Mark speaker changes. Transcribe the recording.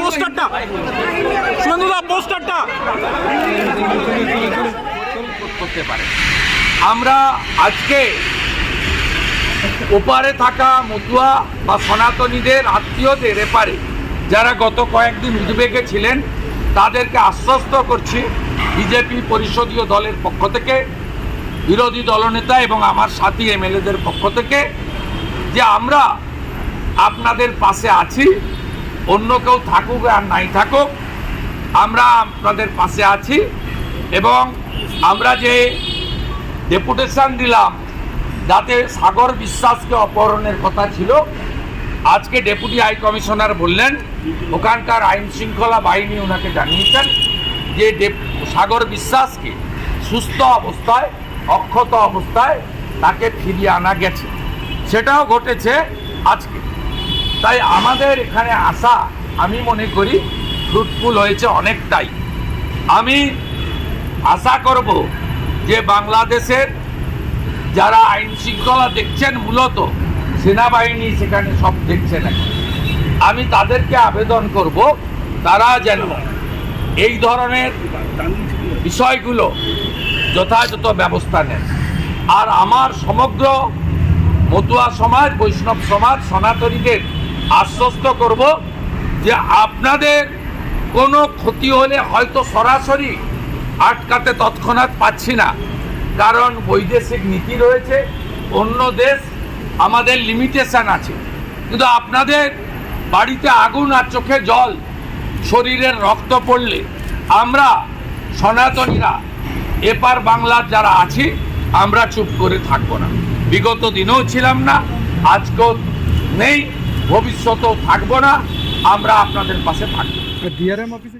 Speaker 1: পোস্টারটা। পোস্টারটা।
Speaker 2: আমরা আজকে ওপারে থাকা মতুয়া বা সনাতনীদের আত্মীয়দের এপারে, যারা গত কয়েকদিন উদ্বেগে ছিলেন, তাদেরকে আশ্বস্ত করছি বিজেপি পরিষদীয় দলের পক্ষ থেকে, বিরোধী দলনেতা এবং আমার সাথী এমএলএদের পক্ষ থেকে, যে আমরা আপনাদের পাশে আছি। অন্য কেউ থাকুক আর নাই থাকুক, আমরা আপনাদের পাশে আছি এবং আমরা যে ডেপুটেশন দিলাম, যাতে সাগর বিশ্বাসকে অপহরণের কথা ছিল, আজকে ডেপুটি হাই কমিশনার বললেন, ওখানকার আইন শৃঙ্খলা বাহিনী ওনাকে জানিয়েছেন যে সাগর বিশ্বাসকে সুস্থ অবস্থায়, অক্ষত অবস্থায় তাকে ফিরিয়ে আনা গেছে। সেটাও ঘটেছে আজকে। তাই আমাদের এখানে আসা, আমি মনে করি ফ্রুটফুল হয়েছে অনেকটাই। আমি আশা করব যে বাংলাদেশের যারা আইন শৃঙ্খলা দেখছেন মূলত, সেনাবাহিনী সেখানে সব দেখছেন এখন আমি তাদেরকে আবেদন করব, তারা যেন এই ধরনের বিষয়গুলো যথাযথ ব্যবস্থা নেন। আর আমার সমগ্র মতুয়া সমাজ, বৈষ্ণব সমাজ, সনাতনীদের আশ্বস্ত করব যে আপনাদের কোনো ক্ষতি হলে হয়তো সরাসরি আটকাতে তৎক্ষণাৎ পাচ্ছি না। কারণ বৈদেশিক নীতি রয়েছে, অন্য দেশ আমাদের লিমিটেশন আছে। কিন্তু আপনাদের বাড়িতে আগুন আর চোখে জল, শরীরের রক্ত পড়লে আমরা সনাতনীরা, এপার বাংলার যারা আছি, আমরা চুপ করে থাকব না। বিগত দিনেও ছিলাম না, আজকেও নেই। ভবিষ্যতেও থাকব না আমরা আপনাদের পাশে থাকব।
Speaker 3: অফিসে